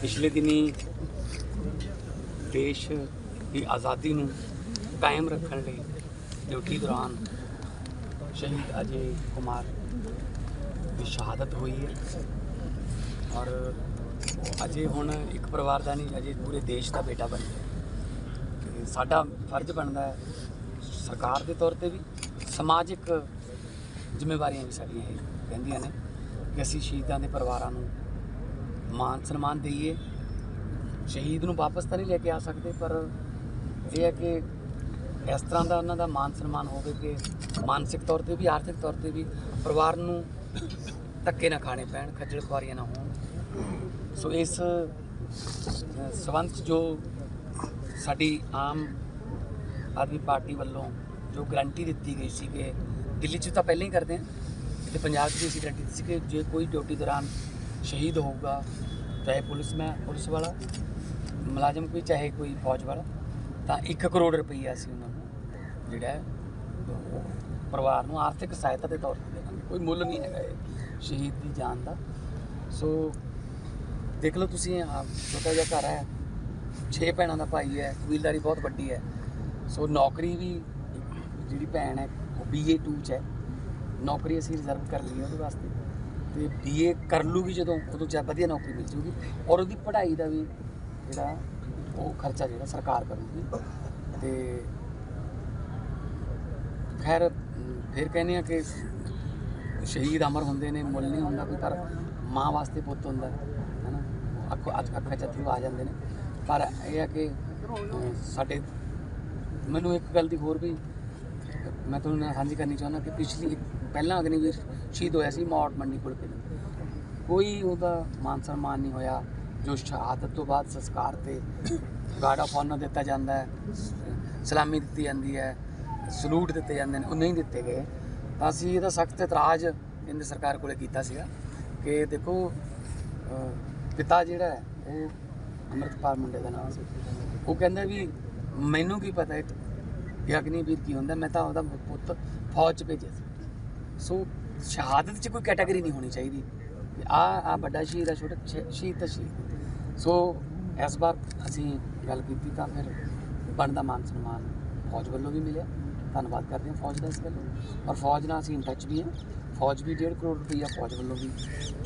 ਪਿਛਲੇ ਦਿਨੀ ਦੇਸ਼ ਦੀ ਆਜ਼ਾਦੀ ਨੂੰ ਕਾਇਮ ਰੱਖਣ ਲਈ ਡਿਊਟੀ ਦੌਰਾਨ ਸ਼ਹੀਦ ਅਜੇ ਕੁਮਾਰ ਦੀ ਸ਼ਹਾਦਤ ਹੋਈ ਹੈ ਔਰ ਅਜੇ ਹੁਣ ਇੱਕ ਪਰਿਵਾਰ ਦਾ ਨਹੀਂ, ਅਜੇ ਪੂਰੇ ਦੇਸ਼ ਦਾ ਬੇਟਾ ਬਣ ਗਿਆ। ਸਾਡਾ ਫਰਜ਼ ਬਣਦਾ ਹੈ ਸਰਕਾਰ ਦੇ ਤੌਰ ਤੇ ਵੀ ਸਮਾਜਿਕ ਜ਼ਿੰਮੇਵਾਰੀਆਂ ਵੀ ਸਾਡੀਆਂ ਇਹ ਕਹਿੰਦੀਆਂ ਨੇ ਕਿ ਅਸੀਂ ਸ਼ਹੀਦਾਂ ਦੇ ਪਰਿਵਾਰਾਂ ਨੂੰ ਮਾਨ ਸਨਮਾਨ ਦਈਏ। ਸ਼ਹੀਦ ਨੂੰ ਵਾਪਸ ਤਾਂ ਨਹੀਂ ਲੈ ਕੇ ਆ ਸਕਦੇ ਪਰ ਇਹ ਹੈ ਕਿ ਇਸ ਤਰ੍ਹਾਂ ਦਾ ਉਹਨਾਂ ਦਾ ਮਾਨ ਸਨਮਾਨ ਹੋਵੇ ਕਿ ਮਾਨਸਿਕ ਤੌਰ ਤੇ ਵੀ ਆਰਥਿਕ ਤੌਰ ਤੇ ਵੀ ਪਰਿਵਾਰ ਨੂੰ ਧੱਕੇ ਨਾ ਖਾਣੇ ਪੈਣ ਖੱਜਲ ਖੁਆਰੀਆਂ ਨਾ ਹੋਣ। ਸੋ ਇਸ ਅ, ਸੰਬੰਧ ਜੋ ਸਾਡੀ ਆਮ ਆਦਮੀ ਪਾਰਟੀ ਵੱਲੋਂ ਜੋ ਗਰੰਟੀ ਦਿੱਤੀ ਗਈ ਸੀ ਕਿ ਦਿੱਲੀ 'ਚ ਤਾਂ ਪਹਿਲਾਂ ਹੀ ਕਰਦੇ ਆ ਤੇ ਪੰਜਾਬ 'ਚ ਵੀ ਅਸੀਂ ਗਰੰਟੀ ਦਿੱਤੀ ਸੀ ਕਿ ਜੇ ਕੋਈ ਡਿਊਟੀ ਦੌਰਾਨ ਸ਼ਹੀਦ ਹੋਊਗਾ, ਚਾਹੇ ਪੁਲਿਸ ਮੈਂ ਪੁਲਿਸ ਵਾਲਾ, ਮੁਲਾਜ਼ਮ ਕੋਈ, ਚਾਹੇ ਕੋਈ ਫੌਜ ਵਾਲਾ, ਤਾਂ 1 ਕਰੋੜ ਰੁਪਈਆ ਅਸੀਂ ਉਹਨਾਂ ਨੂੰ ਜਿਹੜਾ ਪਰਿਵਾਰ ਨੂੰ ਆਰਥਿਕ ਸਹਾਇਤਾ ਦੇ ਤੌਰ ਤੇ ਦੇਵਾਂਗੇ। ਕੋਈ ਮੁੱਲ ਨਹੀਂ ਹੈਗਾ ਇਹ ਸ਼ਹੀਦ ਦੀ ਜਾਨ ਦਾ। ਸੋ ਦੇਖ ਲਓ ਤੁਸੀਂ, ਆਹ ਛੋਟਾ ਜਿਹਾ ਘਰ ਹੈ। ਛੇ ਭੈਣਾਂ ਦਾ ਭਾਈ ਹੈ, ਕਬੀਲਦਾਰੀ ਬਹੁਤ ਵੱਡੀ ਹੈ। ਸੋ ਨੌਕਰੀ ਵੀ ਜਿਹੜੀ ਭੈਣ ਹੈ, ਉਹ ਬੀਏ 2 ਚ ਹੈ। ਨੌਕਰੀ ਅਸੀਂ ਰਿਜ਼ਰਵ ਕਰ ਲਈ ਹੈ ਉਹਦੇ ਵਾਸਤੇ। ਤੇ ਬੀਏ ਕਰ ਲੂਗੀ ਜਦੋਂ, ਉਦੋਂ ਜਾ ਵਧੀਆ ਨੌਕਰੀ ਮਿਲ ਜੂਗੀ। ਔਰ ਉਹਦੀ ਪੜ੍ਹਾਈ ਦਾ ਵੀ ਜਿਹੜਾ, ਉਹ ਖਰਚਾ ਜਿਹੜਾ ਸਰਕਾਰ ਕਰੂਗੀ। ਤੇ ਖੈਰ, ਫਿਰ ਕਹਿੰਦੇ ਆ ਕਿ ਸ਼ਹੀਦ ਅਮਰ ਹੁੰਦੇ ਨੇ, ਮੁੱਲ ਨਹੀਂ ਹੁੰਦਾ ਕੋਈ, ਪਰ ਮਾਂ ਵਾਸਤੇ ਪੁੱਤ ਹੁੰਦਾ ਹੈ ਨਾ ਅੱਖ ਅੱਜ ਅੱਖਾਂ ਚ ਅੱਥਰੂ ਆ ਜਾਂਦੇ ਨੇ। ਪਰ ਇਹ ਹੈ ਕਿ ਸਾਡੇ, ਮੈਨੂੰ ਇੱਕ ਗੱਲ ਦੀ ਹੋਰ ਵੀ, ਮੈਂ ਤੁਹਾਨੂੰ ਨਾਲ ਸਾਂਝੀ ਕਰਨੀ ਚਾਹੁੰਦਾ ਕਿ ਪਿਛਲੀ ਪਹਿਲਾਂ ਅਗਨੀਵੀਰ ਸ਼ਹੀਦ ਹੋਇਆ ਸੀ ਮੌੜ ਮੰਡੀ ਕੋਲ ਪਹਿਲਾਂ ਕੋਈ ਉਹਦਾ ਮਾਨ ਸਨਮਾਨ ਨਹੀਂ ਹੋਇਆ, ਜੋ ਸ਼ਹਾਦਤ ਤੋਂ ਬਾਅਦ ਸੰਸਕਾਰ ਤੇ ਗਾਰਡ ਆਫ ਆਨਰ ਦਿੱਤਾ ਜਾਂਦਾ ਹੈ, ਸਲਾਮੀ ਦਿੱਤੀ ਜਾਂਦੀ ਹੈ, ਸਲੂਟ ਦਿੱਤੇ ਜਾਂਦੇ ਨੇ, ਉਹ ਨਹੀਂ ਦਿੱਤੇ ਗਏ। ਤਾਂ ਅਸੀਂ ਇਹਦਾ ਸਖਤ ਇਤਰਾਜ਼ ਕੇਂਦਰ ਸਰਕਾਰ ਕੋਲੇ ਕੀਤਾ ਸੀਗਾ ਕਿ ਦੇਖੋ ਪਿਤਾ ਜਿਹੜਾ ਹੈ ਉਹ ਅੰਮ੍ਰਿਤਪਾਲ ਮੁੰਡੇ ਦਾ ਨਾਮ ਸੀ। ਉਹ ਕਹਿੰਦਾ ਵੀ ਮੈਨੂੰ ਕੀ ਪਤਾ ਹੈ ਕਿ ਅਗਨੀਵੀਰ ਕੀ ਹੁੰਦਾ, ਮੈਂ ਤਾਂ ਉਹਦਾ ਪੁੱਤ ਫੌਜ 'ਚ ਭੇਜਿਆ ਸੀ। ਸੋ ਸ਼ਹਾਦਤ 'ਚ ਕੋਈ ਕੈਟਾਗਰੀ ਨਹੀਂ ਹੋਣੀ ਚਾਹੀਦੀ। ਆ ਆ ਵੱਡਾ ਸ਼ਹੀਦ ਆ, ਛੋਟਾ ਸ਼ਹੀ- ਸ਼ਹੀਦ ਤਾਂ ਸ਼ਹੀਦ। ਸੋ ਇਸ ਵਾਰ ਅਸੀਂ ਗੱਲ ਕੀਤੀ ਤਾਂ ਫਿਰ ਬਣਦਾ ਮਾਨ ਸਨਮਾਨ ਫੌਜ ਵੱਲੋਂ ਵੀ ਮਿਲਿਆ। ਧੰਨਵਾਦ ਕਰਦੇ ਹਾਂ ਫੌਜ ਦਾ ਇਸ ਵੱਲੋਂ। ਔਰ ਫੌਜ ਨਾਲ ਅਸੀਂ ਇਨ ਟੱਚ ਵੀ ਹਾਂ। ਫੌਜ ਵੀ 1.5 ਕਰੋੜ ਰੁਪਈਆ ਫੌਜ ਵੱਲੋਂ ਵੀ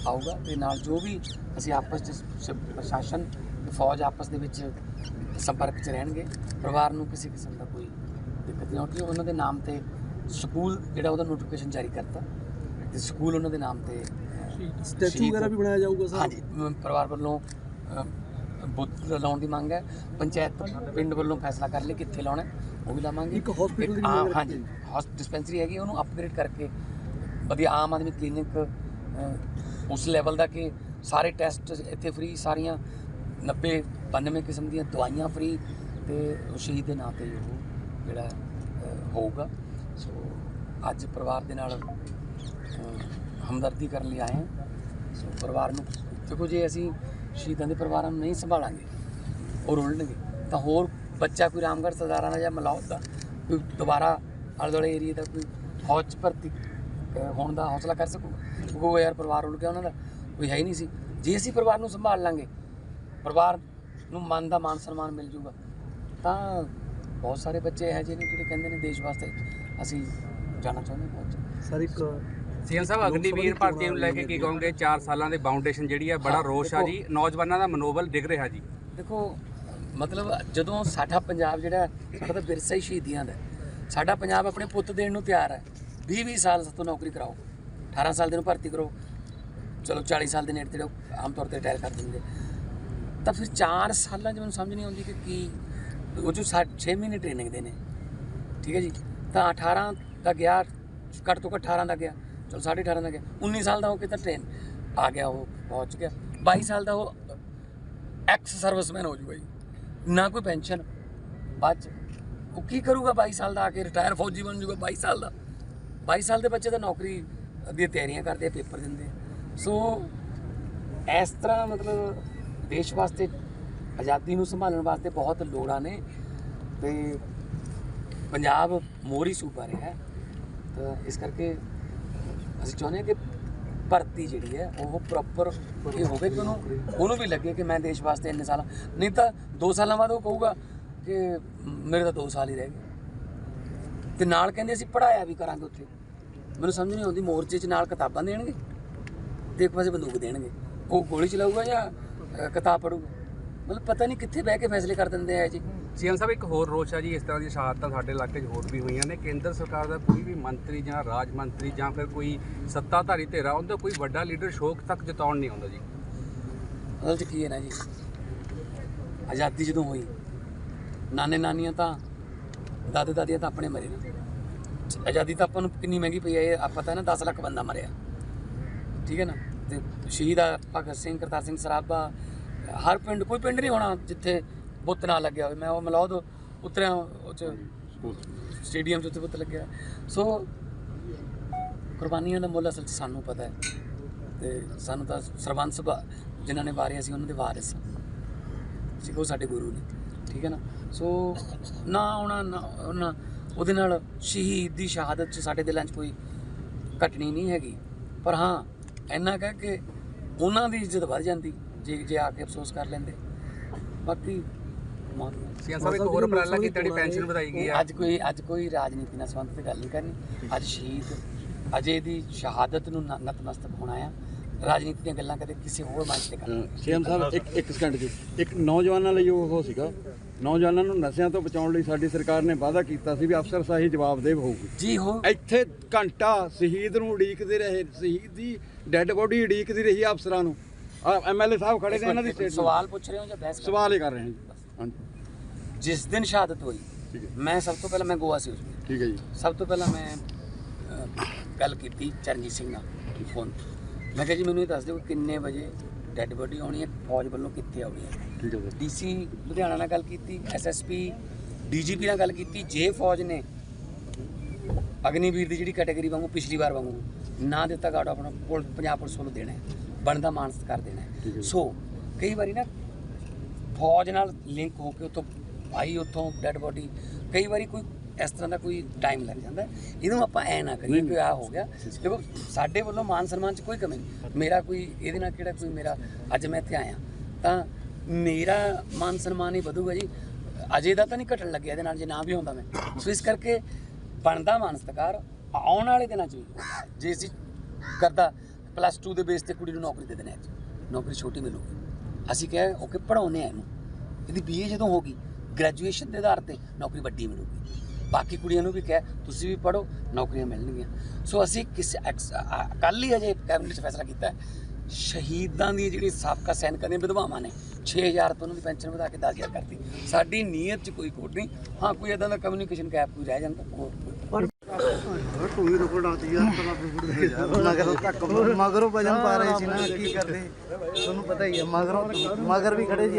ਆਊਗਾ। ਤੇ ਨਾਲ ਜੋ ਵੀ ਅਸੀਂ ਆਪਸ 'ਚ ਪ੍ਰਸ਼ਾਸਨ ਫੌਜ ਆਪਸ ਦੇ ਵਿੱਚ ਸੰਪਰਕ 'ਚ ਰਹਿਣਗੇ। ਪਰਿਵਾਰ ਨੂੰ ਕਿਸੇ ਕਿਸਮ ਦਾ ਕੋਈ ਦਿੱਕਤ ਨਹੀਂ ਆਉਂਦੀ ਉਹਨਾਂ ਦੇ ਨਾਮ ਤੇ ਸਕੂਲ ਜਿਹੜਾ ਉਹਦਾ ਨੋਟੀਫਿਕੇਸ਼ਨ ਜਾਰੀ ਕਰਤਾ। ਤੇ ਸਕੂਲ ਉਹਨਾਂ ਦੇ ਨਾਮ ਤੇ ਸਟੈਚੂ ਵਗੈਰਾ ਵੀ ਬਣਾਇਆ ਜਾਊਗਾ ਸਰ? ਹਾਂਜੀ। ਪਰਿਵਾਰ ਵੱਲੋਂ ਬੁੱਤ ਲਾਉਣ ਦੀ ਮੰਗ ਹੈ। ਪੰਚਾਇਤ ਪਿੰਡ ਵੱਲੋਂ ਫੈਸਲਾ ਕਰ ਲਈ ਕਿੱਥੇ ਲਾਉਣਾ ਉਹ ਵੀ ਲਾਵਾਂਗੇ। ਇੱਕ hospital ਦੀ ਮੰਗ ਹਾਂਜੀ ਹਸਪ ਡਿਸਪੈਂਸਰੀ ਹੈਗੀ ਉਹਨੂੰ ਅਪਗ੍ਰੇਡ ਕਰਕੇ ਵਧੀਆ ਆਮ ਆਦਮੀ ਕਲੀਨਿਕ ਉਸ ਲੈਵਲ ਦਾ ਕਿ ਸਾਰੇ ਟੈਸਟ ਇੱਥੇ ਫ੍ਰੀ ਸਾਰੀਆਂ 90 92 ਕਿਸਮ ਦੀਆਂ ਦਵਾਈਆਂ ਫ੍ਰੀ ਤੇ ਸ਼ਹੀਦ ਦੇ ਨਾਂ ਤੇ ਉਹ ਜਿਹੜਾ ਹੋਊਗਾ। ਸੋ ਅੱਜ ਪਰਿਵਾਰ ਦੇ ਨਾਲ ਹਮਦਰਦੀ ਕਰਨ ਲਈ ਆਏ ਹਾਂ। ਸੋ ਪਰਿਵਾਰ ਨੂੰ ਦੇਖੋ ਜੇ ਅਸੀਂ ਸ਼ਹੀਦਾਂ ਦੇ ਪਰਿਵਾਰਾਂ ਨੂੰ ਨਹੀਂ ਸੰਭਾਲਾਂਗੇ ਉਹ ਰੁਲਣਗੇ ਤਾਂ ਹੋਰ ਬੱਚਾ ਕੋਈ ਰਾਮਗੜ੍ਹ ਸਰਦਾਰਾਂ ਦਾ ਜਾਂ ਮਲੌਦ ਦਾ ਕੋਈ ਦੁਬਾਰਾ ਆਲੇ ਦੁਆਲੇ ਏਰੀਏ ਦਾ ਕੋਈ ਫੌਜ 'ਚ ਭਰਤੀ ਹੋਣ ਦਾ ਹੌਸਲਾ ਕਰ ਸਕੂਗਾ? ਉਹ ਯਾਰ ਪਰਿਵਾਰ ਰੁਲ ਗਿਆ ਉਹਨਾਂ ਦਾ, ਕੋਈ ਹੈ ਹੀ ਨਹੀਂ ਸੀ। ਜੇ ਅਸੀਂ ਪਰਿਵਾਰ ਨੂੰ ਸੰਭਾਲ ਲਾਂਗੇ ਪਰਿਵਾਰ ਨੂੰ ਮਨ ਦਾ ਮਾਨ ਸਨਮਾਨ ਮਿਲ ਜੂਗਾ। ਤਾਂ ਬਹੁਤ ਸਾਰੇ ਬੱਚੇ ਇਹੋ ਜਿਹੇ ਨੇ ਜਿਹੜੇ ਕਹਿੰਦੇ ਨੇ ਦੇਸ਼ ਵਾਸਤੇ ਅਸੀਂ ਜਾਣਾ ਚਾਹੁੰਦੇ ਹਾਂ। ਸਰ ਇੱਕ ਸੀਐਮ ਸਾਹਿਬ ਅਗਨੀਵੀਰ ਦੀ ਭਰਤੀ ਨੂੰ ਲੈ ਕੇ ਕੀ ਕਹੋਗੇ? 4 ਸਾਲਾਂ ਦੇ ਬਾਉਂਡੇਸ਼ਨ ਜਿਹੜੀ ਹੈ ਬੜਾ ਰੋਸ਼ ਆ ਦੇਖੋ- ਜੀ। ਨੌਜਵਾਨਾਂ ਦਾ ਮਨੋਬਲ ਡਿੱਗ ਰਿਹਾ ਜੀ। ਦੇਖੋ ਮਤਲਬ ਜਦੋਂ ਸਾਡਾ ਪੰਜਾਬ ਜਿਹੜਾ ਸਾਡਾ ਤਾਂ ਵਿਰਸਾ ਹੀ ਸ਼ਹੀਦੀਆਂ ਦਾ। ਸਾਡਾ ਪੰਜਾਬ ਆਪਣੇ ਪੁੱਤ ਦੇਣ ਨੂੰ ਤਿਆਰ ਹੈ। 20 20 ਸਾਲ ਤੋਂ ਨੌਕਰੀ ਕਰਾਓ। 18 ਸਾਲ ਦੇ ਨੂੰ ਭਰਤੀ ਕਰੋ। ਚਲੋ 40 ਸਾਲ ਦੇ ਨੇੜੇ ਤੇੜੇ ਆਮ ਤੌਰ ਤੇ ਰਿਟਾਇਰ ਕਰ ਦਿੰਦੇ। ਤਾਂ ਫਿਰ 4 ਸਾਲਾਂ 'ਚ ਮੈਨੂੰ ਸਮਝ ਨਹੀਂ ਆਉਂਦੀ ਕਿ ਕੀ, ਉਹ ਜੋ 6 ਮਹੀਨੇ ਟ੍ਰੇਨਿੰਗ ਦੇ ਨੇ। ਠੀਕ ਹੈ ਜੀ? ਤਾਂ 18 ਦਾ ਗਿਆ, ਘੱਟ ਤੋਂ ਘੱਟ 18 ਦਾ ਗਿਆ। ਚਲੋ 18.5 ਦਾ ਗਿਆ। 19 ਸਾਲ ਦਾ ਹੋ ਕੇ ਤਾਂ ਟ੍ਰੇਨ ਆ ਗਿਆ ਉਹ, ਪਹੁੰਚ ਗਿਆ। 22 ਸਾਲ ਦਾ ਉਹ ਐਕਸ ਸਰਵਿਸਮੈਨ ਹੋ ਜੂਗਾ ਜੀ। ਨਾ ਕੋਈ ਪੈਨਸ਼ਨ ਬਾਅਦ 'ਚ, ਉਹ ਕੀ ਕਰੂਗਾ 22 ਸਾਲ ਦਾ ਆ ਕੇ? ਰਿਟਾਇਰ ਫੌਜੀ ਬਣ ਜੂਗਾ 22 ਸਾਲ ਦਾ। 22 ਸਾਲ ਦੇ ਬੱਚੇ ਤਾਂ ਨੌਕਰੀ ਦੀਆਂ ਤਿਆਰੀਆਂ ਕਰਦੇ ਆ, ਪੇਪਰ ਦਿੰਦੇ ਸੋ ਇਸ ਤਰ੍ਹਾਂ ਮਤਲਬ ਦੇਸ਼ ਵਾਸਤੇ, ਆਜ਼ਾਦੀ ਨੂੰ ਸੰਭਾਲਣ ਵਾਸਤੇ ਬਹੁਤ ਲੋੜਾਂ ਨੇ ਤੇ ਪੰਜਾਬ ਮੋਰੀ ਸੂਬਾ ਰਿਹਾ ਹੈ। ਤਾਂ ਇਸ ਕਰਕੇ ਅਸੀਂ ਚਾਹੁੰਦੇ ਹਾਂ ਕਿ ਭਰਤੀ ਜਿਹੜੀ ਹੈ, ਉਹ ਪ੍ਰੋਪਰ ਇਹ ਹੋਵੇ ਕਿ ਉਹਨੂੰ ਉਹਨੂੰ ਵੀ ਲੱਗੇ ਕਿ ਮੈਂ ਦੇਸ਼ ਵਾਸਤੇ ਇੰਨੇ ਸਾਲ, ਨਹੀਂ ਤਾਂ 2 ਸਾਲਾਂ ਬਾਅਦ ਉਹ ਕਹੂਗਾ ਕਿ ਮੇਰੇ ਤਾਂ 2 ਸਾਲ ਹੀ ਰਹਿ ਗਏ। ਤੇ ਨਾਲ ਕਹਿੰਦੇ ਅਸੀਂ ਪੜਾਇਆ ਵੀ ਕਰਾਂਗੇ ਉੱਥੇ। ਮੈਨੂੰ ਸਮਝ ਨਹੀਂ ਆਉਂਦੀ ਮੋਰਚੇ 'ਚ ਨਾਲ ਕਿਤਾਬਾਂ ਦੇਣਗੇ ਤੇ ਇੱਕ ਪਾਸੇ ਬੰਦੂਕ ਦੇਣਗੇ। ਉਹ ਗੋਲੀ ਚਲਾਊਗਾ ਜਾਂ ਅ, ਕਿਤਾਬ ਪੜੂਗਾ ਮਤਲਬ ਪਤਾ ਨਹੀਂ ਕਿੱਥੇ ਬਹਿ ਕੇ ਫੈਸਲੇ ਕਰ ਦਿੰਦੇ ਆ ਇਹ ਜੀ ਸੀਐਮ ਸਾਹਿਬ ਇੱਕ ਹੋਰ ਰੋਸ਼ ਆ ਜੀ ਇਸ ਤਰ੍ਹਾਂ ਦੀ ਸ਼ਹਾਦਤਾਂ ਸਾਡੇ ਇਲਾਕੇ 'ਚ ਹੋਰ ਵੀ ਹੋਈਆਂ ਨੇ। ਕੇਂਦਰ ਸਰਕਾਰ ਦਾ ਕੋਈ ਵੀ ਮੰਤਰੀ ਜਾਂ ਰਾਜ ਮੰਤਰੀ ਜਾਂ ਫਿਰ ਕੋਈ ਸੱਤਾਧਾਰੀ ਧਿਰਾ ਉਹਦਾ ਕੋਈ ਵੱਡਾ ਲੀਡਰ ਸ਼ੋਕ ਤੱਕ ਜਤਾਉਣ ਨਹੀਂ ਆਉਂਦਾ ਜੀ। ਅਸਲ 'ਚ ਕੀ ਹੈ ਨਾ ਜੀ? ਆਜ਼ਾਦੀ ਜਦੋਂ ਹੋਈ ਨਾਨੇ ਨਾਨੀਆਂ ਤਾਂ ਦਾਦੇ ਦਾਦੀਆਂ ਤਾਂ ਆਪਣੇ ਮਰੇ ਨੇ। ਆਜ਼ਾਦੀ ਤਾਂ ਆਪਾਂ ਨੂੰ ਕਿੰਨੀ ਮਹਿੰਗੀ ਪਈ ਹੈ ਇਹ ਆਪਾਂ ਪਤਾ ਨਾ 10 ਲੱਖ ਬੰਦਾ ਮਰਿਆ। ਠੀਕ ਹੈ ਨਾ? ਤੇ ਸ਼ਹੀਦ ਆ ਭਗਤ ਸਿੰਘ ਕਰਤਾਰ ਸਿੰਘ ਸਰਾਭਾ ਹਰ ਪਿੰਡ ਕੋਈ ਪਿੰਡ ਨਹੀਂ ਹੋਣਾ ਜਿੱਥੇ ਬੁੱਤ ਨਾ ਲੱਗਿਆ ਹੋਵੇ। ਮੈਂ ਉਹ ਮਲੌਦ ਉਤਰਿਆ ਉਹ ਚ ਸਟੇਡੀਅਮ 'ਚ ਉੱਥੇ ਬੁੱਤ ਲੱਗਿਆ। ਸੋ ਕੁਰਬਾਨੀਆਂ ਦਾ ਮੁੱਲ ਅਸਲ 'ਚ ਸਾਨੂੰ ਪਤਾ ਹੈ ਤੇ ਸਾਨੂੰ ਤਾਂ ਸਰਬੰਸ ਜਿਨ੍ਹਾਂ ਨੇ ਵਾਰਿਆ ਸੀ ਉਹਨਾਂ ਦੇ ਵਾਰਿਸ ਸੀ। ਉਹ ਸਾਡੇ ਗੁਰੂ ਨੇ ਠੀਕ ਹੈ ਨਾ? ਸੋ ਨਾ ਉਹਨਾਂ ਨਾ ਉਹਨਾਂ ਉਹਦੇ ਨਾਲ ਸ਼ਹੀਦ ਦੀ ਸ਼ਹਾਦਤ 'ਚ ਸਾਡੇ ਦਿਲਾਂ 'ਚ ਕੋਈ ਘਟਣੀ ਨਹੀਂ ਹੈਗੀ। ਪਰ ਹਾਂ ਇੰਨਾ ਕਹਿ ਕਿ ਉਹਨਾਂ ਦੀ ਇੱਜ਼ਤ ਵੱਧ ਜਾਂਦੀ ਜੇ ਜੇ ਆ ਕੇ ਅਫਸੋਸ ਕਰ ਲੈਂਦੇ। ਬਾਕੀ ਮੌਤ ਸੀਐਮ ਸਾਹਿਬ ਇੱਕ ਹੋਰ ਉਪਰਾਲਾ ਕੀਤਾ ਜਿਹੜੀ ਪੈਨਸ਼ਨ ਵਧਾਈ ਗਈ ਹੈ ਅੱਜ ਕੋਈ ਅੱਜ ਕੋਈ ਰਾਜਨੀਤੀ ਨਾਲ ਸੰਬੰਧਿਤ ਗੱਲ ਨਹੀਂ ਕਰਨੀ। ਅੱਜ ਸ਼ਹੀਦ ਅਜੇ ਦੀ ਸ਼ਹਾਦਤ ਨੂੰ ਨ- ਨਤਮਸਤਕ ਹੋਣਾ ਆ। ਰਾਜਨੀਤੀ ਦੀਆਂ ਗੱਲਾਂ ਕਦੇ ਕਿਸੇ ਹੋਰ ਮੰਚ ਤੇ ਕਰਨੀ। ਸੀਐਮ ਸਾਹਿਬ ਇੱਕ ਇੱਕ ਸਕਿੰਟ ਜੀ। ਇੱਕ ਨੌਜਵਾਨਾਂ ਲਈ ਉਹ ਸੀਗਾ। ਨੌਜਵਾਨਾਂ ਨੂੰ ਨਸ਼ਿਆਂ ਤੋਂ ਬਚਾਉਣ ਲਈ ਸਾਡੀ ਸਰਕਾਰ ਨੇ ਵਾਅਦਾ ਕੀਤਾ ਸੀ ਵੀ ਅਫਸਰ ਸਾਹੀ ਜਵਾਬਦੇਹ ਹੋਊਗੀ। ਜੀ ਹੋ। ਇੱਥੇ ਘੰਟਾ ਸ਼ਹੀਦ ਨੂੰ ਉਡੀਕਦੇ ਰਹੇ ਸ਼ਹੀਦ ਦੀ ਡੈੱਡ ਬੋਡੀ ਉਡੀਕਦੀ ਰਹੀ ਅਫਸਰਾਂ ਨੂੰ। ਆ ਐਮਐਲਏ ਸਾਹਿਬ ਖੜੇ ਨੇ ਇਹਨਾਂ ਦੀ ਸਟੇਟ ਸਵਾਲ ਪੁੱਛ ਰਹੇ ਹੋ ਜਾਂ ਬਹਿਸ ਸਵਾਲ ਹੀ ਕਰ ਰਹੇ ਹਾਂ? ਜਿਸ ਦਿਨ ਸ਼ਹਾਦਤ ਹੋਈ ਮੈਂ ਸਭ ਤੋਂ ਪਹਿਲਾਂ ਮੈਂ ਗੋਆ ਸੀ ਉਸ ਠੀਕ ਹੈ ਜੀ। ਸਭ ਤੋਂ ਪਹਿਲਾਂ ਮੈਂ ਗੱਲ ਕੀਤੀ ਚਰਨਜੀਤ ਸਿੰਘ ਨਾਲ ਫੋਨ। ਮੈਂ ਕਿਹਾ ਜੀ ਮੈਨੂੰ ਇਹ ਦੱਸ ਦਿਓ ਕਿੰਨੇ ਵਜੇ ਡੈੱਡ ਬੋਡੀ ਆਉਣੀ ਹੈ ਫੌਜ ਵੱਲੋਂ ਕਿੱਥੇ ਆਉਣੀ ਹੈ? ਡੀਸੀ ਲੁਧਿਆਣਾ ਨਾਲ ਗੱਲ ਕੀਤੀ ਐਸਐਸਪੀ ਡੀਜੀਪੀ ਨਾਲ ਗੱਲ ਕੀਤੀ ਜੇ ਫੌਜ ਨੇ ਅਗਨੀਵੀਰ ਦੀ ਜਿਹੜੀ ਕੈਟਾਗਰੀ ਵਾਂਗੂ ਪਿਛਲੀ ਵਾਰ ਵਾਂਗੂ ਨਾ ਦਿੱਤਾ ਗਾਰਡ ਆਪਣਾ ਪੁਲ ਪੰਜਾਬ ਪੁਲਿਸ ਵੱਲੋਂ ਦੇਣਾ ਬਣਦਾ ਮਾਨਸਤ ਕਰ ਦੇਣਾ ਸੋ ਕਈ ਵਾਰੀ ਨਾ ਫੌਜ ਨਾਲ ਲਿੰਕ ਹੋ ਕੇ ਉੱਥੋਂ ਆਈ ਉੱਥੋਂ ਡੈੱਡ ਬੋਡੀ ਕਈ ਵਾਰੀ ਕੋਈ ਇਸ ਤਰ੍ਹਾਂ ਦਾ ਕੋਈ ਟਾਈਮ ਲੱਗ ਜਾਂਦਾ। ਇਹਨੂੰ ਆਪਾਂ ਐ ਨਾ ਕਰੀਏ ਕਿ ਆ ਹੋ ਗਿਆ। ਦੇਖੋ ਸਾਡੇ ਵੱਲੋਂ ਮਾਨ ਸਨਮਾਨ 'ਚ ਕੋਈ ਕਮੀ ਨਹੀਂ। ਮੇਰਾ ਕੋਈ ਇਹਦੇ ਨਾਲ ਕਿਹੜਾ ਕੋਈ ਮੇਰਾ ਅੱਜ ਮੈਂ ਇੱਥੇ ਆਇਆ। ਤਾਂ ਮੇਰਾ ਮਾਨ ਸਨਮਾਨ ਹੀ ਵਧੂਗਾ ਜੀ। ਅਜੇ ਦਾ ਤਾਂ ਨਹੀਂ ਘਟਣ ਲੱਗਿਆ ਇਹਦੇ ਨਾਲ, ਜੇ ਨਾ ਵੀ ਹੁੰਦਾ ਮੈਂ। ਸੋ ਇਸ ਕਰਕੇ ਬਣਦਾ ਮਾਨ ਸਤਿਕਾਰ, ਆਉਣ ਵਾਲੇ ਦਿਨਾਂ 'ਚ ਵੀ। ਜੇ ਅਸੀਂ ਕਰਦਾ ਪਲੱਸ 2 ਦੇ ਬੇਸ ਤੇ ਕੁੜੀ ਨੂੰ ਨੌਕਰੀ ਦੇ ਦੇਣਾ ਅੱਜ। ਨੌਕਰੀ ਛੋਟੀ ਮਿਲੂਗੀ। ਅਸੀਂ ਕਿਹਾ ਓਕੇ ਪੜਾਉਨੇ ਆ ਇਹਨੂੰ। ਇਹਦੀ ਬੀਏ ਜਦੋਂ ਹੋਗੀ ਗ੍ਰੈਜੂਏਸ਼ਨ ਦੇ ਆਧਾਰ ਤੇ ਨੌਕਰੀ ਵੱਡੀ ਮਿਲੂਗੀ। ਬਾਕੀ ਕੁੜੀਆਂ ਨੂੰ ਵੀ ਕਹਿ, ਤੁਸੀਂ ਵੀ ਪੜੋ ਨੌਕਰੀਆਂ ਮਿਲਣਗੀਆਂ। ਸੋ ਅਸੀਂ ਕਿਸੇ ਕੱਲ ਹੀ ਅਜੇ ਕੈਬਨਿਟ 'ਚ ਫੈਸਲਾ ਕੀਤਾ ਸ਼ਹੀਦਾਂ ਦੀ ਜਿਹੜੀ ਸਾਬਕਾ ਸੈਨਿਕਾਂ ਦੀਆਂ ਵਿਧਵਾਵਾਂ ਨੇ 6000 ਤੋਂ ਉਹਨਾਂ ਦੀ ਪੈਨਸ਼ਨ ਵਧਾ ਕੇ 10000 ਕਰਤੀ। ਸਾਡੀ ਨੀਅਤ 'ਚ ਕੋਈ ਖੋਟ ਨਹੀਂ। ਹਾਂ ਕੋਈ ਇਦਾਂ ਦਾ ਕਮਿਊਨੀਕੇਸ਼ਨ ਗੈਪ ਕੋਈ ਰਹਿ ਜਾਂਦਾ ਹੋਰ ਕੋਈ ਮਗਰੋਂ ਧੱਕ ਮਗਰੋਂ ਵਜਨ ਪਾ ਰਹੇ ਸੀ ਨਾ ਕੀ ਕਰਦੇ? ਤੁਹਾਨੂੰ ਪਤਾ ਹੀ ਹੈ ਮਗਰੋਂ ਮਗਰ ਵੀ ਖੜੇ ਜੀ।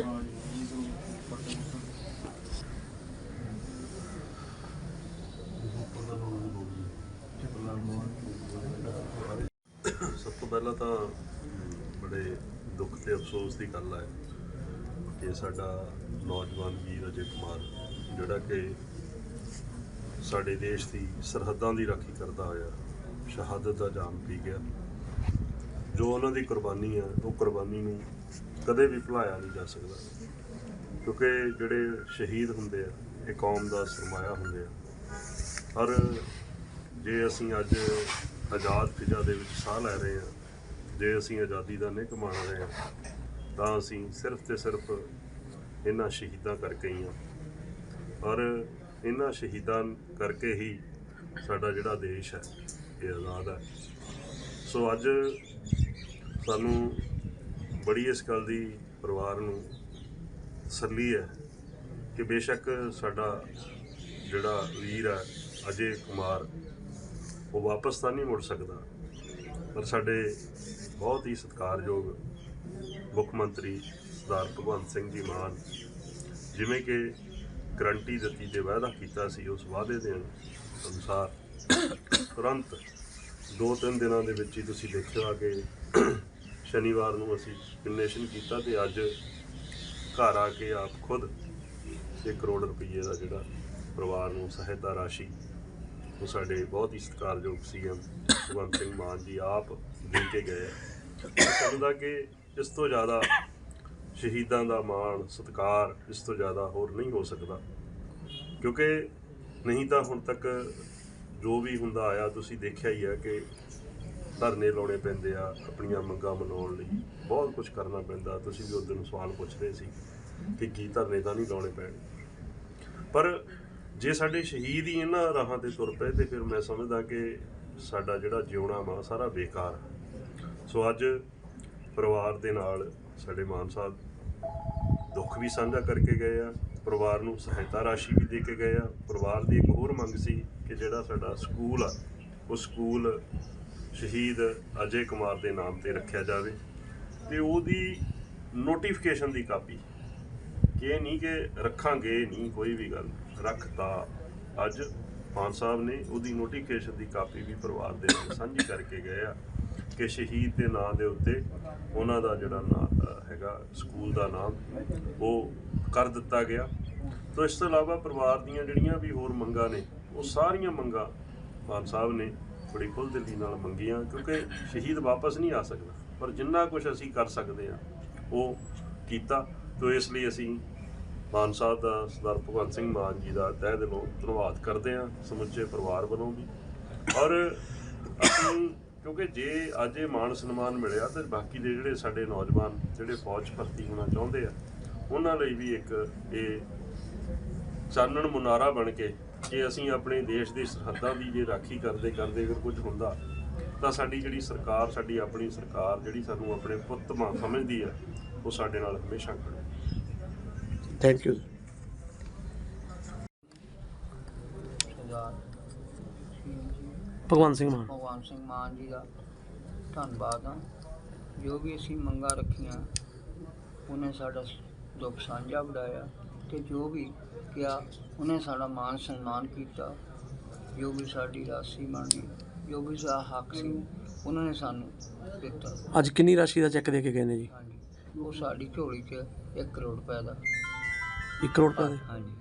ਸਭ ਤੋਂ ਪਹਿਲਾਂ ਤਾਂ ਬੜੇ ਦੁੱਖ ਤੇ ਅਫਸੋਸ ਦੀ ਗੱਲ ਹੈ ਕਿ ਸਾਡਾ ਨੌਜਵਾਨ ਵੀਰ ਅਜੇ ਕੁਮਾਰ, ਜਿਹੜਾ ਕਿ ਸਾਡੇ ਦੇਸ਼ ਦੀ ਸਰਹੱਦਾਂ ਦੀ ਰਾਖੀ ਕਰਦਾ ਹੋਇਆ, ਸ਼ਹਾਦਤ ਦਾ ਜਾਮ ਪੀ ਗਿਆ। ਜੋ ਉਹਨਾਂ ਦੀ ਕੁਰਬਾਨੀ ਹੈ, ਉਹ ਕੁਰਬਾਨੀ ਨੂੰ ਕਦੇ ਵੀ ਭੁਲਾਇਆ ਨਹੀਂ ਜਾ ਸਕਦਾ। ਕਿਉਂਕਿ ਜਿਹੜੇ ਸ਼ਹੀਦ ਹੁੰਦੇ ਆ, ਇਹ ਕੌਮ ਦਾ ਸਰਮਾਇਆ ਹੁੰਦੇ ਆ। ਔਰ ਜੇ ਅਸੀਂ ਅੱਜ ਆਜ਼ਾਦ ਫਿਜ਼ਾ ਦੇ ਵਿੱਚ ਸਾਹ ਲੈ ਰਹੇ ਹਾਂ, ਜੇ ਅਸੀਂ ਆਜ਼ਾਦੀ ਦਾ ਨਿੱਘ ਮਾਣ ਰਹੇ ਹਾਂ, ਤਾਂ ਅਸੀਂ ਸਿਰਫ ਤੇ ਸਿਰਫ ਇਹਨਾਂ ਸ਼ਹੀਦਾਂ ਕਰਕੇ ਹੀ ਹਾਂ। ਔਰ ਇਹਨਾਂ ਸ਼ਹੀਦਾਂ ਕਰਕੇ ਹੀ ਸਾਡਾ ਜਿਹੜਾ ਦੇਸ਼ ਹੈ, ਇਹ ਆਜ਼ਾਦ ਹੈ। ਸੋ ਅੱਜ ਸਾਨੂੰ ਬੜੀ ਇਸ ਗੱਲ ਦੀ ਪਰਿਵਾਰ ਨੂੰ ਤਸੱਲੀ ਹੈ ਕਿ ਬੇਸ਼ੱਕ ਸਾਡਾ ਜਿਹੜਾ ਵੀਰ ਹੈ, ਅਜੇ ਕੁਮਾਰ, ਉਹ ਵਾਪਸ ਤਾਂ ਨਹੀਂ ਮੁੜ ਸਕਦਾ। ਪਰ ਸਾਡੇ ਬਹੁਤ ਹੀ ਸਤਿਕਾਰਯੋਗ ਮੁੱਖ ਮੰਤਰੀ ਸਰਦਾਰ ਭਗਵੰਤ ਸਿੰਘ ਜੀ ਮਾਨ, ਜਿਵੇਂ ਕਿ ਗਰੰਟੀ ਦਿੱਤੀ ਤੇ ਵਾਅਦਾ ਕੀਤਾ ਸੀ ਉਸ ਵਾਅਦੇ ਦੇ ਅਨੁਸਾਰ, ਤੁਰੰਤ ਦੋ ਤਿੰਨ ਦਿਨਾਂ ਦੇ ਵਿੱਚ ਹੀ ਤੁਸੀਂ ਦੇਖਿਆ ਕਿ ਸ਼ਨੀਵਾਰ ਨੂੰ ਅਸੀਂ ਨੋਮੀਨੇਸ਼ਨ ਕੀਤਾ ਤੇ ਅੱਜ ਘਰ ਆ ਕੇ ਆਪ ਖੁਦ 1 ਕਰੋੜ ਰੁਪਏ ਦਾ ਜਿਹੜਾ ਪਰਿਵਾਰ ਨੂੰ ਸਹਾਇਤਾ ਰਾਸ਼ੀ ਉਹ ਸਾਡੇ ਬਹੁਤ ਹੀ ਸਤਿਕਾਰਯੋਗ ਸੀਐਮ ਭਗਵੰਤ ਸਿੰਘ ਮਾਨ ਜੀ ਆਪ ਦੇ ਕੇ ਗਏ ਆ। ਮੈਂ ਸਮਝਦਾ ਕਿ ਇਸ ਤੋਂ ਜ਼ਿਆਦਾ ਸ਼ਹੀਦਾਂ ਦਾ ਮਾਣ, ਸਤਿਕਾਰ ਇਸ ਤੋਂ ਜ਼ਿਆਦਾ ਹੋਰ ਨਹੀਂ ਹੋ ਸਕਦਾ। ਕਿਉਂਕਿ ਨਹੀਂ ਤਾਂ ਹੁਣ ਤੱਕ ਜੋ ਵੀ ਹੁੰਦਾ ਆਇਆ, ਤੁਸੀਂ ਦੇਖਿਆ ਹੀ ਹੈ ਕਿ ਧਰਨੇ ਲਾਉਣੇ ਪੈਂਦੇ ਆ, ਆਪਣੀਆਂ ਮੰਗਾਂ ਮਨਾਉਣ ਲਈ। ਬਹੁਤ ਕੁਝ ਕਰਨਾ ਪੈਂਦਾ। ਤੁਸੀਂ ਵੀ ਉਸ ਦਿਨ ਸਵਾਲ ਪੁੱਛ ਰਹੇ ਸੀ ਕਿ ਕੀ ਧਰਨੇ ਤਾਂ ਨਹੀਂ ਲਾਉਣੇ ਪੈਣੇ। ਪਰ ਜੇ ਸਾਡੇ ਸ਼ਹੀਦ ਹੀ ਇਹਨਾਂ ਰਾਹਾਂ ਤੇ ਤੁਰ ਪਏ, ਤੇ ਫਿਰ ਮੈਂ ਸਮਝਦਾ ਕਿ ਸਾਡਾ ਜਿਹੜਾ ਜਿਉਣਾ ਵਾ, ਸਾਰਾ ਬੇਕਾਰ ਸੋ ਅੱਜ ਪਰਿਵਾਰ ਦੇ ਨਾਲ ਸਾਡੇ ਮਾਨ ਸਾਹਿਬ ਦੁੱਖ ਵੀ ਸਾਂਝਾ ਕਰਕੇ ਗਏ ਆ। ਪਰਿਵਾਰ ਨੂੰ ਸਹਾਇਤਾ ਰਾਸ਼ੀ ਵੀ ਦੇ ਕੇ ਗਏ ਆ। ਪਰਿਵਾਰ ਦੀ ਇੱਕ ਹੋਰ ਮੰਗ ਸੀ ਕਿ ਜਿਹੜਾ ਸਾਡਾ ਸਕੂਲ ਆ, ਉਹ ਸਕੂਲ ਸ਼ਹੀਦ ਅਜੇ ਕੁਮਾਰ ਦੇ ਨਾਮ ਤੇ ਰੱਖਿਆ ਜਾਵੇ ਤੇ ਉਹਦੀ ਨੋਟੀਫਿਕੇਸ਼ਨ ਦੀ ਕਾਪੀ। ਕਿ ਇਹ ਨਹੀਂ ਕਿ ਰੱਖਾਂਗੇ, ਨਹੀਂ, ਕੋਈ ਵੀ ਗੱਲ। ਰੱਖਤਾ। ਅੱਜ ਮਾਨ ਸਾਹਿਬ ਨੇ ਉਹਦੀ ਨੋਟੀਫਿਕੇਸ਼ਨ ਦੀ ਕਾਪੀ ਵੀ ਪਰਿਵਾਰ ਦੇ ਨਾਲ ਸਾਂਝੀ ਕਰਕੇ ਗਏ ਆ ਕਿ ਸ਼ਹੀਦ ਦੇ ਨਾਂ ਦੇ ਉੱਤੇ ਉਹਨਾਂ ਦਾ ਜਿਹੜਾ ਨਾਂ ਹੈਗਾ, ਸਕੂਲ ਦਾ ਨਾਮ, ਉਹ ਕਰ ਦਿੱਤਾ ਗਿਆ। ਤੋਂ ਇਸ ਤੋਂ ਇਲਾਵਾ ਪਰਿਵਾਰ ਦੀਆਂ ਜਿਹੜੀਆਂ ਵੀ ਹੋਰ ਮੰਗਾਂ ਨੇ, ਉਹ ਸਾਰੀਆਂ ਮੰਗਾਂ ਮਾਨ ਸਾਹਿਬ ਨੇ ਬੜੀ ਖੁੱਲ੍ਹਦਿਲੀ ਨਾਲ ਮੰਗੀਆਂ, ਕਿਉਂਕਿ ਸ਼ਹੀਦ ਵਾਪਸ ਨਹੀਂ ਆ ਸਕਦਾ। ਪਰ ਜਿੰਨਾ ਕੁਝ ਅਸੀਂ ਕਰ ਸਕਦੇ ਆ ਉਹ ਕੀਤਾ। ਤੋ ਇਸ ਲਈ ਅਸੀਂ ਮਾਨ ਸਾਹਿਬ ਦਾ ਸਰਦਾਰ ਭਗਵੰਤ ਸਿੰਘ ਮਾਨ ਜੀ ਦਾ ਤਹਿ ਦਿਲੋਂ ਧੰਨਵਾਦ ਕਰਦੇ ਹਾਂ, ਸਮੁੱਚੇ ਪਰਿਵਾਰ ਵੱਲੋਂ ਵੀ। ਔਰ ਅਸੀਂ, ਕਿਉਂਕਿ ਜੇ ਅੱਜ ਇਹ ਮਾਨ ਸਨਮਾਨ ਮਿਲਿਆ, ਤੇ ਬਾਕੀ ਦੇ ਜਿਹੜੇ ਸਾਡੇ ਨੌਜਵਾਨ, ਜਿਹੜੇ ਫੌਜ ਭਰਤੀ ਹੋਣਾ ਚਾਹੁੰਦੇ ਆ, ਉਹਨਾਂ ਲਈ ਵੀ ਇੱਕ ਇਹ ਚਾਨਣ ਮੁਨਾਰਾ ਬਣ ਕੇ ਕਿ ਅਸੀਂ ਆਪਣੇ ਦੇਸ਼ ਦੀ ਸਰਹੱਦਾਂ ਦੀ ਜੇ ਰਾਖੀ ਕਰਦੇ ਕਰਦੇ ਅਗਰ ਕੁਝ ਹੁੰਦਾ ਤਾਂ ਸਾਡੀ ਜਿਹੜੀ ਸਰਕਾਰ ਸਾਡੀ ਆਪਣੀ ਸਰਕਾਰ ਜਿਹੜੀ ਸਾਨੂੰ ਆਪਣੇ ਪੁੱਤ ਮਾਂ ਸਮਝਦੀ ਹੈ ਉਹ ਸਾਡੇ ਨਾਲ ਹਮੇਸ਼ਾ ਖੜੀ ਥੈਂਕ ਯੂ ਸਰਦਾਰ ਭਗਵੰਤ ਸਿੰਘ ਮਾਨ। ਭਗਵਾਨ ਸਿੰਘ ਮਾਨ ਜੀ ਦਾ ਧੰਨਵਾਦ ਹਾਂ। ਜੋ ਵੀ ਅਸੀਂ ਮੰਗਾਂ ਰੱਖੀਆਂ ਉਹਨੇ ਸਾਡਾ ਦੁੱਖ ਸਾਂਝਾ ਵਡਾਇਆ ਤੇ ਜੋ ਵੀ ਕਿਹਾ ਉਹਨੇ ਸਾਡਾ ਮਾਨ ਸਨਮਾਨ ਕੀਤਾ। ਜੋ ਵੀ ਸਾਡੀ ਰਾਸ਼ੀ ਬਣਦੀ ਜੋ ਵੀ ਸਾਡਾ ਹੱਕ ਸੀ ਉਹਨਾਂ ਨੇ ਸਾਨੂੰ ਦਿੱਤਾ। ਅੱਜ ਕਿੰਨੀ ਰਾਸ਼ੀ ਦਾ ਚੈੱਕ ਦੇ ਕੇ ਗਏ ਨੇ ਜੀ? ਹਾਂਜੀ ਉਹ ਸਾਡੀ ਝੋਲੀ 'ਚ 1 ਕਰੋੜ ਰੁਪਏ ਦਾ। 1 ਕਰੋੜ ਰੁਪਏ ਦੇ? ਹਾਂਜੀ।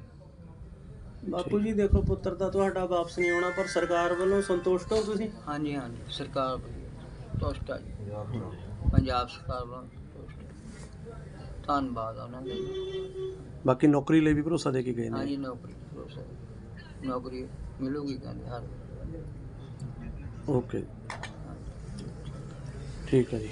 ਬਾਪੂ ਜੀ ਦੇਖੋ ਪੁੱਤਰ ਤਾਂ ਤੁਹਾਡਾ ਵਾਪਸ ਨਹੀਂ ਆਉਣਾ ਪਰ ਸਰਕਾਰ ਵੱਲੋਂ ਸੰਤੁਸ਼ਟ ਹੋ ਤੁਸੀਂ? ਹਾਂਜੀ ਹਾਂਜੀ ਸਰਕਾਰ ਵਧੀਆ ਤੁਸ਼ਟ ਆ ਜੀ। ਪੰਜਾਬ ਸਰਕਾਰ ਵੱਲੋਂ ਤੁਸ਼ਟ ਧੰਨਵਾਦ ਉਹਨਾਂ ਦਾ। ਬਾਕੀ ਨੌਕਰੀ ਲਈ ਵੀ ਭਰੋਸਾ ਦੇ ਕੇ ਗਏ ਨੇ ਹਾਂਜੀ ਨੌਕਰੀ ਭਰੋਸਾ ਨੌਕਰੀ ਮਿਲੂਗੀ ਕਹਿੰਦੇ ਹਰ ਓਕੇ ਠੀਕ ਹੈ ਜੀ